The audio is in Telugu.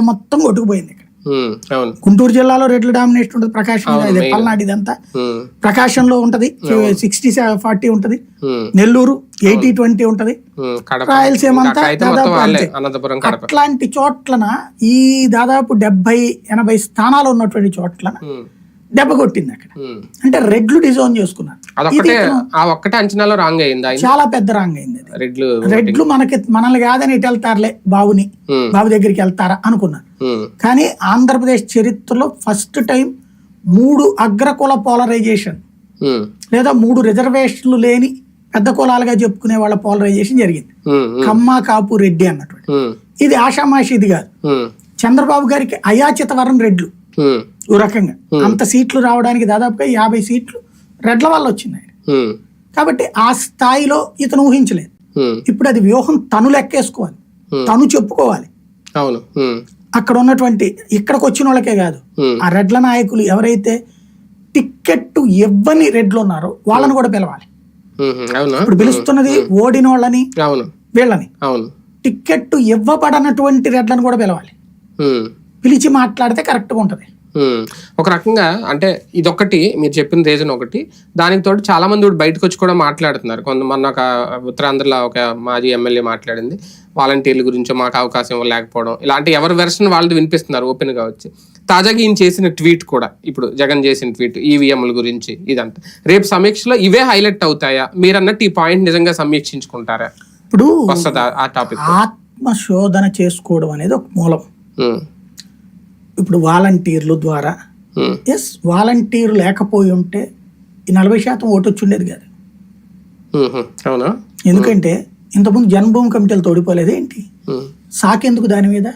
మొత్తం కొట్టుకుపోయింది ఇక్కడ. గుంటూరు జిల్లాలో రెడ్ల డామినేషన్ ఉంటుంది. ప్రకాశం. పల్నాడు ఇదంతా. ప్రకాశంలో ఉంటది సిక్స్టీ ఫార్టీ ఉంటది. నెల్లూరు ఎయిటీ ట్వంటీ ఉంటది. రాయలసీమ అంతా దాదాపు అట్లాంటి చోట్లన ఈ దాదాపు డెబ్బై ఎనభై స్థానాలు ఉన్నటువంటి చోట్లన దెబ్బ కొట్టింది అక్కడ. అంటే రెడ్లు డిజోన్ చేసుకున్నారు. ఇది అదొక్కటే ఆ ఒక్కటే అంచనాలో రాంగ్ అయింది ఆయన చాలా పెద్ద రాంగ్ అయింది అది. రెడ్లు రెడ్లు మనకి మనల్ని కాదని ఇటు వెళ్తారులే బాబుని. బాబు దగ్గరికి వెళ్తారా అనుకున్నారు. కానీ ఆంధ్రప్రదేశ్ చరిత్రలో ఫస్ట్ టైం మూడు అగ్రకుల పోలరైజేషన్ లేదా మూడు రిజర్వేషన్లు లేని పెద్ద కులాలుగా చెప్పుకునే వాళ్ళ పోలరైజేషన్ జరిగింది. కమ్మ కాపు రెడ్డి అన్నటువంటి. ఇది ఆషామాషిది కాదు. ఉమ్, చంద్రబాబు గారికి అయాచిత వరం రెడ్లు ఓ రకంగా. అంత సీట్లు రావడానికి దాదాపుగా యాభై సీట్లు రెడ్ల వల్ల వచ్చింది ఆయన కాబట్టి ఆ స్థాయిలో ఇతను ఊహించలేదు. ఇప్పుడు అది వ్యూహం తను లెక్కేసుకోవాలి. తను చెప్పుకోవాలి. అవును. అక్కడ ఉన్నటువంటి ఇక్కడికి వచ్చిన వాళ్ళకే కాదు. ఆ రెడ్ల నాయకులు ఎవరైతే టిక్కెట్ ఇవ్వని రెడ్లు ఉన్నారో వాళ్ళని కూడా పిలవాలి. ఇప్పుడు పిలుస్తున్నది ఓడిన వాళ్ళని వీళ్ళని. అవును. టిక్కెట్ ఇవ్వబడనటువంటి రెడ్లను కూడా పిలవాలి. పిలిచి మాట్లాడితే కరెక్ట్గా ఉంటుంది. ఒక రకంగా అంటే ఇదొకటి మీరు చెప్పిన రీజన్ ఒకటి. దానికి తోడు చాలా మంది బయటకు వచ్చి కూడా మాట్లాడుతున్నారు. కొంత మొన్న ఒక ఉత్తరాంధ్రలో ఒక మాజీ ఎమ్మెల్యే మాట్లాడింది. వాలంటీర్ల గురించి మాకు అవకాశం ఇవ్వలేకపోవడం. ఇలాంటి ఎవరి వెర్షన్ వాళ్ళది వినిపిస్తున్నారు ఓపెన్గా వచ్చి. తాజాగా ఈయన చేసిన ట్వీట్ కూడా ఇప్పుడు జగన్ చేసిన ట్వీట్ ఈవీఎంల గురించి ఇదంతా. రేపు సమీక్షలో ఇవే హైలైట్ అవుతాయా? మీరు అన్నట్టు ఈ పాయింట్ నిజంగా సమీక్షించుకుంటారా? ఇప్పుడు వస్తుందా ఆ టాపిక్? ఆత్మశోధన చేసుకోవడం అనేది ఒక మూలం. ఇప్పుడు వాలంటీర్లు ద్వారా. ఎస్ వాలంటీర్ లేకపోయి ఉంటే ఈ నలభై శాతం ఓటు వచ్చి ఉండేది కాదు అవునా? ఎందుకంటే ఇంతకుముందు జన్మభూమి కమిటీలు తోడిపోలేదు ఏంటి ఉమ్, సాకెందుకు దాని మీద?